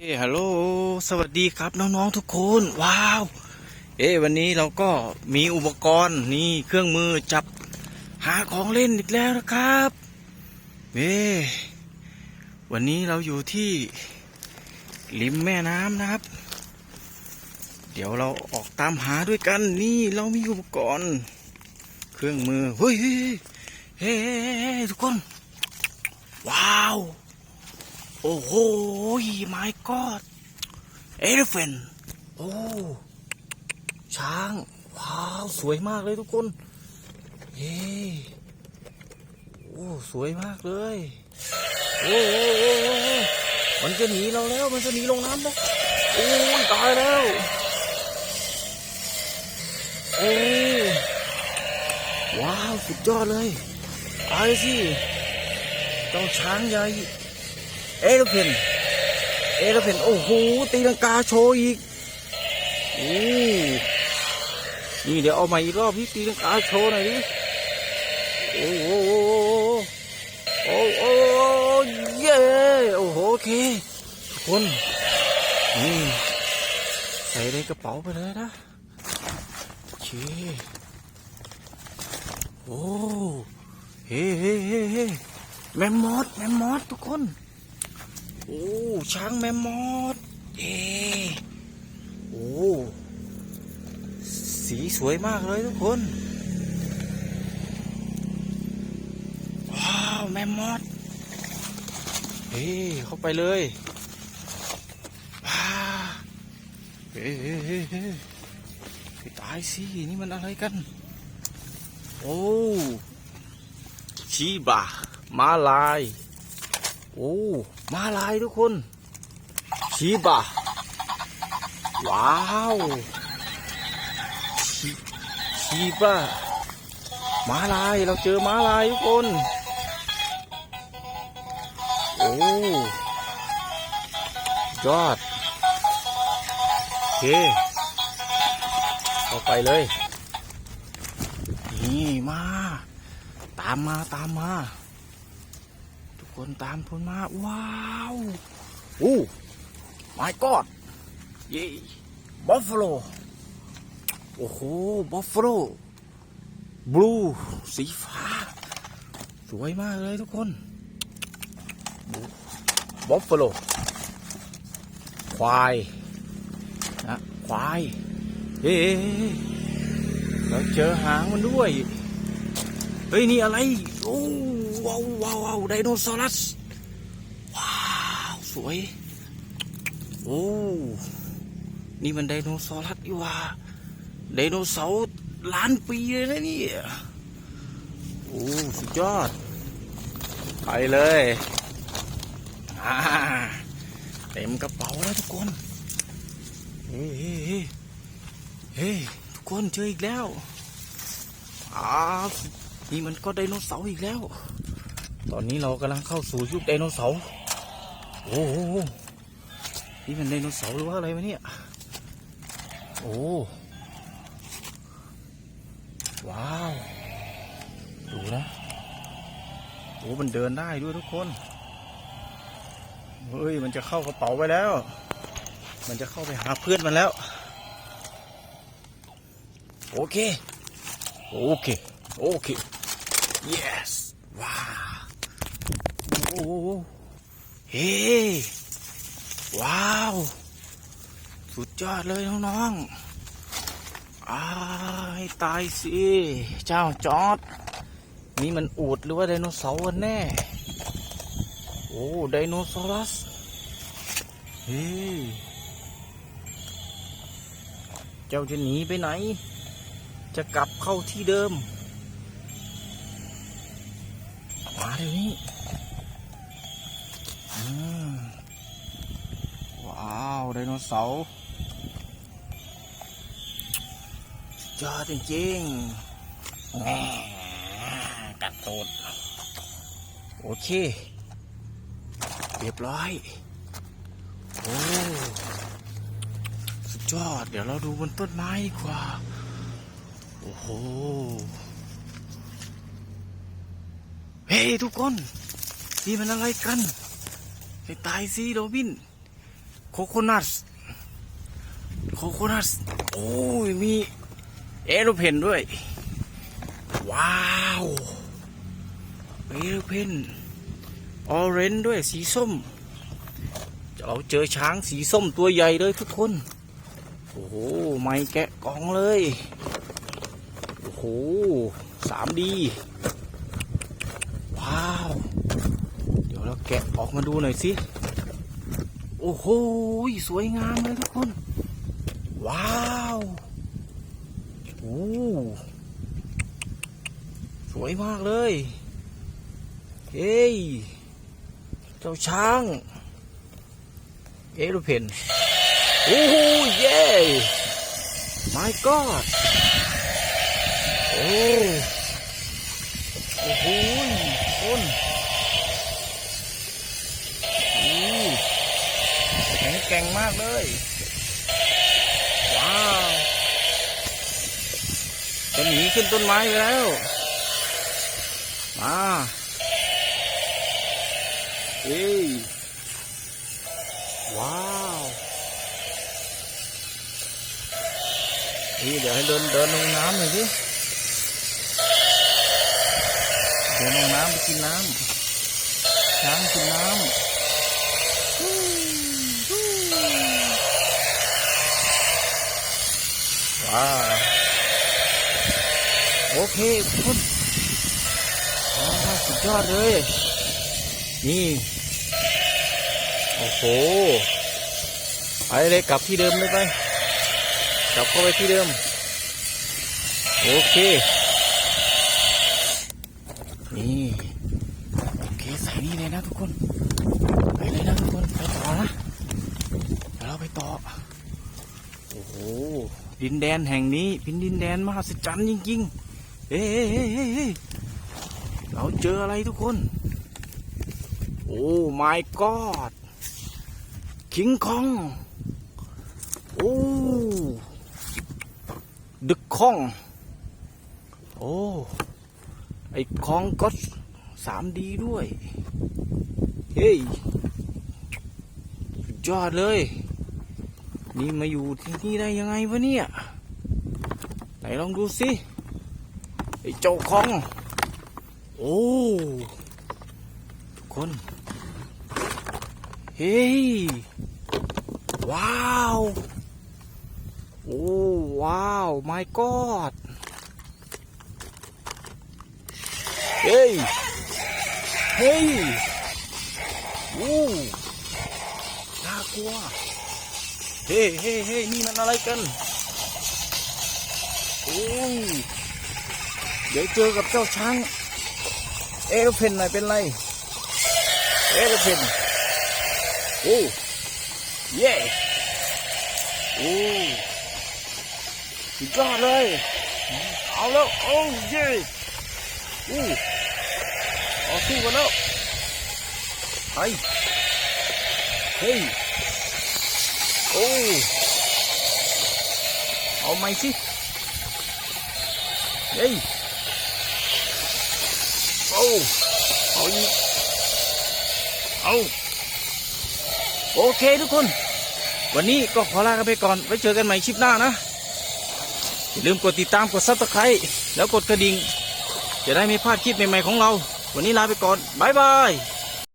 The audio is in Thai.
เฮ้ฮัลโหล สวัสดีครับน้องๆทุกคน ว้าว เอ้วันนี้เราก็มีอุปกรณ์นี่เครื่องมือจับหาของเล่นอีกแล้วนะครับเอ้วันนี้เราอยู่ที่ริมแม่น้ำนะครับ เดี๋ยวเราออกตามหาด้วยกัน นี่เรามีอุปกรณ์ เครื่องมือ เฮ้ยเฮ้ยเฮ้ยเฮ้ยเฮ้ยทุกคน ว้าว โอ้โห my god elephant โอ้ช้าง ว้าว สวยมากเลยทุกคน เย้โอ้สวยมากเลยโอ้โอ้โอ้โอ้มันจะหนีเราแล้ว มันจะหนีลงน้ำแล้วโอ้ยตายแล้ว โอ้ว้าว สุดยอดเลย ไปสิเจ้าช้างใหญ่ เอลเพนเอลเพนโอ้โหตีลังกาโชว์อีกโอ้นี่เดี๋ยวเอาใหม่อีกรอบพี่ตีลังกาโชว์หน่อยดิโอ้โหโอ้โหเย้โอ้โหโอเคทุกคนนี่ใส่ในกระเป๋าไปเลยนะโอเคโอ้เฮ้เฮ้เฮ้เฮ้แมมมอสแมมมอสทุกคน โอ้ช้างแมมมอสเอโอ้สีสวยมากเลยทุกคน ว้าว แมมมอสเฮ้เข้าไปเลยว้าเฮ้เฮ้เฮ้เฮ้ตายสิ นี่มันอะไรกัน โอ้ชีบะมาลาย โอ้มาลายทุกคนชีบะว้าวชีบะมาลายเราเจอมาลายทุกคนโอ้ยอดโอเคเข้าไปเลยนี่มา ตามมาตามมา คนตามผมมา ว้าวโอ้ my god เย่บัฟฟาโลโอ้โหบัฟฟาโลบลูสีฟ้า สวยมากเลยทุกคนบัฟฟาโลควายนะควายเฮ้เราเจอหางมันด้วย ฮ้ย นี่อะไร โอ้ว้าวว้าวาวไดโนเสารัสว้าว สวย โอ้ นี่มันไดโนเสารัสอยู่ว่าไดโนเสาร์ล้านปีเลยนะนี่ โอ้สุดยอด ไปเลยอ่าเต็มกระเป๋าแล้วทุกคน เฮ้เฮ้เฮ้เฮ้ทุกคนเจออีกแล้วอ้าว นี่มันก็ไดโนเสาร์อีกแล้ว ตอนนี้เรากำลังเข้าสู่ยุคไดโนเสาร์ โอ้โห นี่มันไดโนเสาร์หรือว่าอะไรวะเนี่ย โอ้ ว้าว ดูนะ โอ้ มันเดินได้ด้วยทุกคน เฮ้ย มันจะเข้ากระเป๋าไปแล้ว มันจะเข้าไปหาเพื่อนมันแล้ว โอเค โอเค โอเค yes ว้าวโอ้โหเฮ้ว้าว สุดยอดเลยน้องๆอ้ตายสิ เจ้าจอด นี่มันอูดหรือว่าไดโนเสาร์กันแน่ โอ้ ไดโนเสารัสเฮ้เจ้าจะหนีไปไหน จะกลับเข้าที่เดิม เดี๋ยวนี้อืมว้าวไดโนเสาร์สุดยอดจริงๆแหม่กัดตูดโอเค เรียบร้อย โอ้สุดยอด เดี๋ยวเราดูบนต้นไม้ดีกว่า โอ้โหเฮ้ ทุกคนนี่มันอะไรกันให้ตายสิโรบิน โคโคนัทโคโคนัทโอ้ย มีเอโรเพนด้วย ว้าวเอโรเพนออเรนด้วยสีส้ม เราเจอช้างสีส้มตัวใหญ่เลยทุกคน โอ้โห ไม่แกะกองเลย โอ้โหสามดี ว้าว เดี๋ยวเราแกะออกมาดูหน่อยสิ โอ้โห สวยงามเลยทุกคน ว้าวโอ้สวยมากเลย เฮ้ย เจ้าช้าง เอโรเพนโอ้โห เย้ my god โอ้ากเลย ว้าวจะหนีขึ้นต้นไม้ไปแล้ว มาเอ้ยว้าวนี่เดี๋ยวให้เดินเดินลงน้ำหน่อยสิเดินลงน้ำไปกินน้ำช้างกินน้ำฮู้ฮู้ ว้าโอเคทุกคนว้าสุดยอดเลย นี่ โอ้โห ไปเลยกลับที่เดิมเลยไป กลับเข้าไปที่เดิม โอเค นี่ โอเค ใส่นี่เลยนะทุกคน ไปเลยนะทุกคน ไปต่อนะ เดี๋ยวเราไปต่อ โอ้โห ดินแดนแห่งนี้เป็นดินแดนมหัศจรรย์จริงๆเฮ้เฮ้เราเจออะไรทุกคน โอ้ my god คิงคอง โอ้ดึกคอง โอ้ ไอคองก็สามดีด้วย เฮ้ยยอดเลย นี่มาอยู่ที่นี่ได้ยังไงวะเนี่ย ไหนลองดูสิไอเจ้าคอง โอ้ทุกคน เฮ้ย ว้าว โอ้ ว้าว my god เฮ้ย เฮ้ย โอ้น่ากลัว เฮ้เฮ้เฮ้นี่มันอะไรกันโอ้ยเดี๋ยวเจอกับเจ้าช้าง เอโรเพนหน่อยเป็นไรเอโรเพนโอ้เย่โอ้สุดยอดเลยเอาแล้วโอ้เย่โอ้เอาสู้กันแล้วไปเฮ้ย โอ้เอาไหมสิเฮ้ยโอ้เอาอีกเอาโอเคทุกคน วันนี้ก็ขอลากันไปก่อนไว้เจอกันใหม่คลิปหน้านะอย่าลืมกดติดตามกดซับสไครต์แล้วกดกระดิ่งจะได้ไม่พลาดคลิปใหม่ๆของเรา วันนี้ลาไปก่อน บ๊ายบาย